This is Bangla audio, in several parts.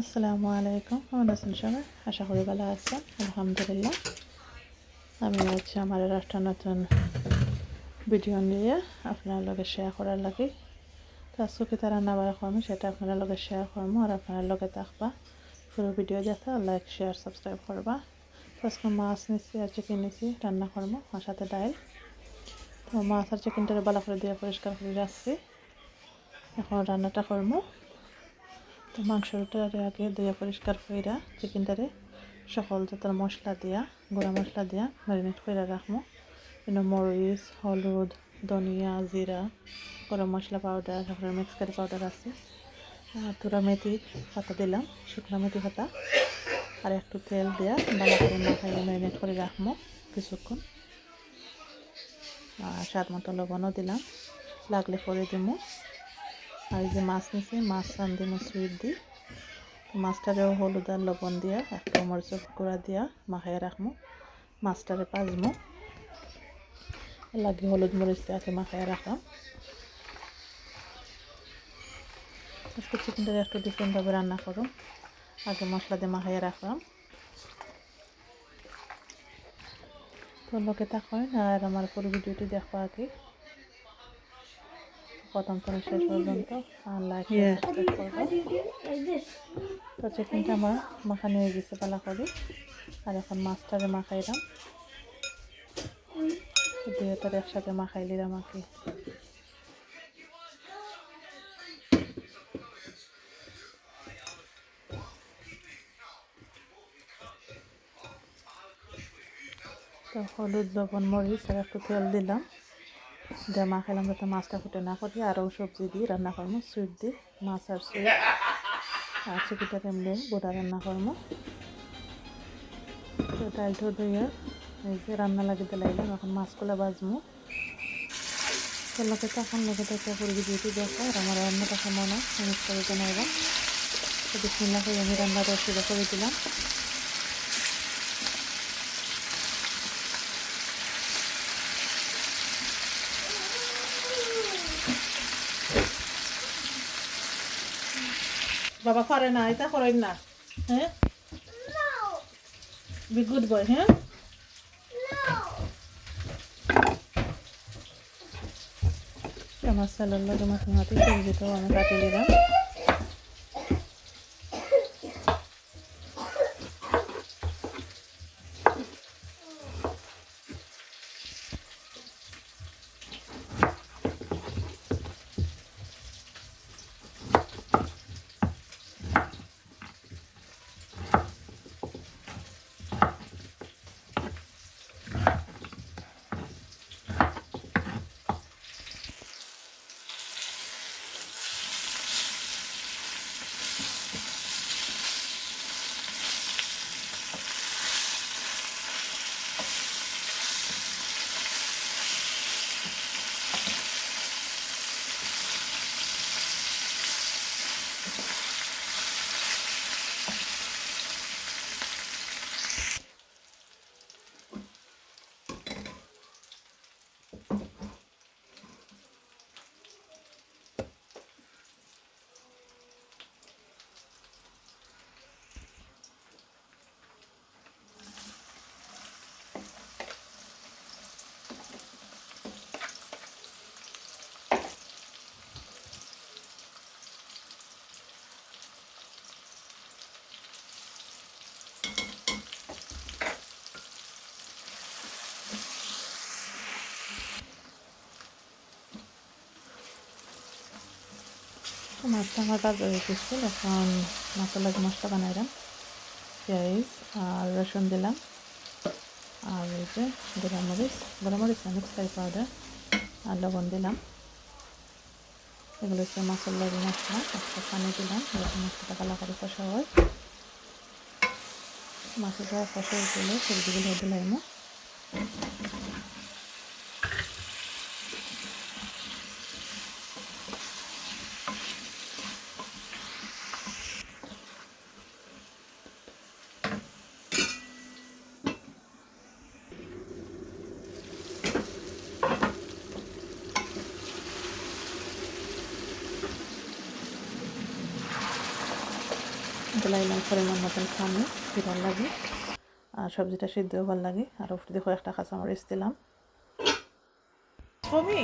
আসসালামু আলাইকুম। কেমন আছেন সবাই? আশা করি ভালো আছেন। আলহামদুলিল্লাহ। আমি হচ্ছে আমার একটা নতুন ভিডিও নিয়ে আপনার লগে শেয়ার করার লাগে। তো আজকে রান্না বাড়া করব সেটা আপনার লগে শেয়ার করব আর আপনার লগে থাকবা। পুরো ভিডিও দেখতে লাইক শেয়ার সাবস্ক্রাইব করবা। আজকে মাছ নিছি আর চিকেন নিছি, রান্না করব আমার সাথে ডাইল। তো মাছ আর চিকেনটা ভালো করে দিয়ে পরিষ্কার করে রাখছি। এখন রান্নাটা করব তো মাংসটা আগে ধুয়ে পরিষ্কার কইরা চিকেনটারে সকল জাতের মশলা দিয়া, গুঁড়া মশলা দিয়া ম্যারিনেট করে রাখব কিন্তু মরিচ, হলুদ, ধনিয়া, জিরা, গরম মশলা পাউডার তারপরে মিক্স করে পাউডার আছে। তুরা মেথি পাতা দিলাম, শুকনো মেথি পাতা আর একটু তেল দিয়া ভালো করে মাখাইয়ে ম্যারিনেট করে রাখব কিছুক্ষণ। আর স্বাদ মতো লবণও দিলাম। লাগলে করে দিব আর যে মাছ নিছি, মাছ রান দিব সুইট দি। মাছটারেও হলুদ আর লবণ দিয়া, একটু মরিচের গুঁড়া দিয়া মাখাই রাখব মাছটারে পাজমো। লাগে হলুদ মরিচ দিয়ে মাখাই রাখলাম আজকে চিকেনটা একটু ডিফারেন্টভাবে রান্না করুন আগে মশলা দিয়ে মাখাই রাখলাম তো লোকে তা হয় আর আমার পুরো ভিডিওটি দেখো আগে। প্রথম থেকে শেষ পর্যন্ত লাইক তো চিকেনটা আমার মাখানি হয়ে গেছে পালা করি আর এখন মাছটারে মাখাইলাম। দুইটার একসাথে মাখাই দিলাম আর কি। তো হলুদ লবণ মরিচ আর একটু তেল দিলাম। দিয়ে মা খেলাম যাতে মাছটা ফুটে না করি আরও সবজি দিয়ে রান্না করব সুইট দিয়ে, মাছ আর সুইট আর চিকিটা এমনি গোটা রান্না করব তো ডালটা ধুয়ে, এই যে রান্না লাগিতে লাগলাম এখন মাছগুলো বাজবো লোকে তখন লোকে তো একটা পুরো ভিডিওটি দেখো আর আমার রান্নাটা সময় না ফিনিশ করে জানাইলাম তো বিসমিল্লা করে, আমি রান্নাটা শুরু করে দিলাম। বাবা করে না এটা করেন না। হ্যাঁ? বি গুড বয় হ্যাঁ? আমার লাগে মাথা মাটি সবজিটাও আমি কাটিয়ে দিলাম। মাছটা আমার বাজার হয়ে গেছিল এখন মশলা মশলা বানাইলাম পেঁয়াজ আর রসুন দিলাম আর এই যে গোলামরিচ গোলামরিচ না মিক্স কারি পাউডার আর লবণ দিলাম এগুলো হচ্ছে মশলা মশলা একটা পানি দিলাম এরকম মশলাটা কালা করে কষা হয় মাছটা কষা হয়ে গেলে সবজিগুলো দিলাম করে মতন খাওয়ানি ভালো লাগে। আর সবজিটা সিদ্ধও ভালো লাগে। আর উফটি দেখো একটা কাঁচা মরিচ দিলাম। ছবি?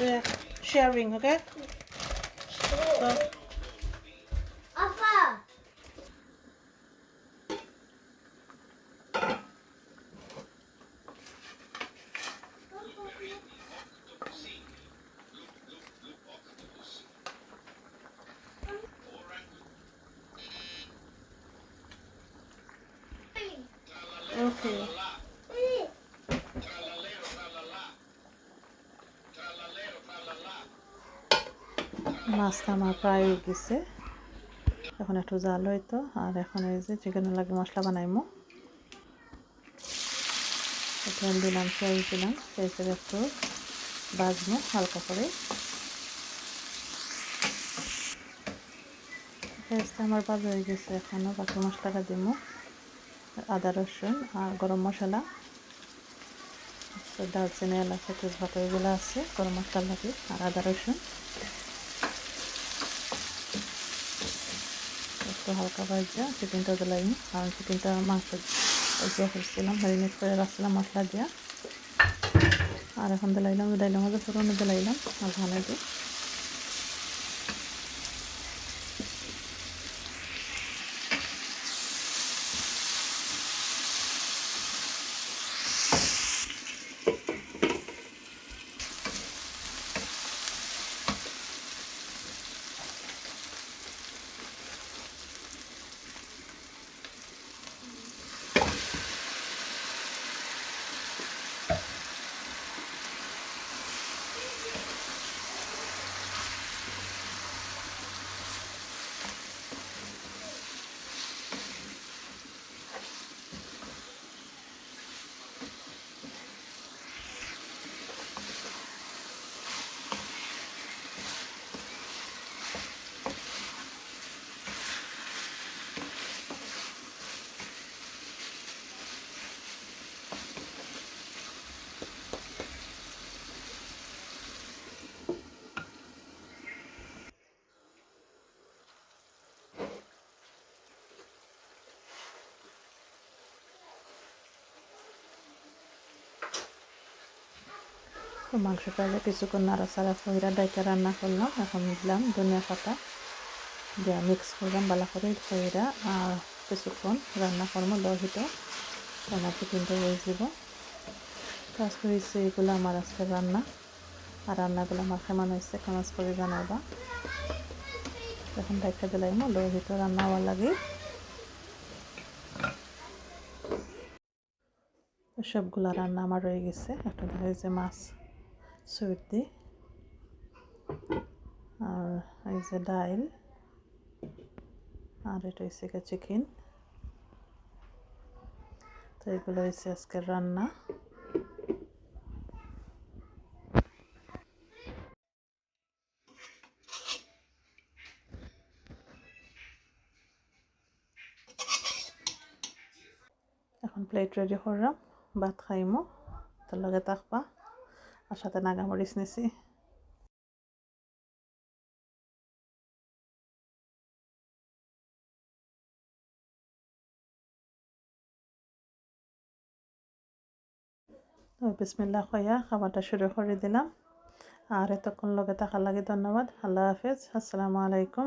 Yeah, sharing, okay? মাছটা আমার প্রায় গেছে। এখন একটু জাল হইতো, আর এখন এই যে চিকেনের লাগে মশলা বানাইমো। তেল দিলাম পেঁয়াজ দিলাম পেঁয়াজের একটু বাজবো হালকা করে। পেঁয়াজটা আমার বাজ হয়ে গেছে এখনও বাকি মশলাটা দিব আদা, রসুন আর গরম মশলা। দারচিনি, এলাচ, তেজপাতা, এগুলো আছে, গরম মশলা লাগে আর আদা, রসুন। একটু হালকা ভাজা, চিকেনটা দিলাইনি কারণ চিকেনটা মাংস ইয়ে করছিলাম ম্যারিনেট করে রাখছিলাম মশলা দিয়া। আর এখন দিলাইলাম দিলাইলাম ওদের ফোরনে দিলাইলাম আর ধানে দিয়ে তো মাংসটা যে কিছুক্ষণ নাড়াচাড়া করে ডাইটা রান্না করলাম, এখন দিলাম ধনিয়া পাতা। দিয়া মিক্স করলাম বালা করে খইরা আর কিছুক্ষণ রান্না করব দহিত আমার চিকেনটা হয়ে যাব কাজ করেছে, এগুলো আমার আজকে রান্না। আর রান্নাগুলো আমার কেমন হয়েছে, কেমন করে জানাবা এখন ডাইটা দিলাম দহিত রান্না হওয়ার লাগে। সবগুলা রান্না আমার রয়ে গেছে একটা দেখা যাচ্ছে মাছ। সুইট আর এই যে ডাইল আর এটা হচ্ছে চিকেন তো এগুলো হচ্ছে আজকের রান্না। এখন প্লেট রেডি করলাম, ভাত খাইমো, তোর লগে থাকবা আর সাথে নাগামরিচ নিছি। বিসমিল্লা খয়া খাবারটা শুরু করে দিলাম। আর এতক্ষণ লগে থাকার লাগে ধন্যবাদ। আল্লাহ হাফেজ। আসসালামু আলাইকুম।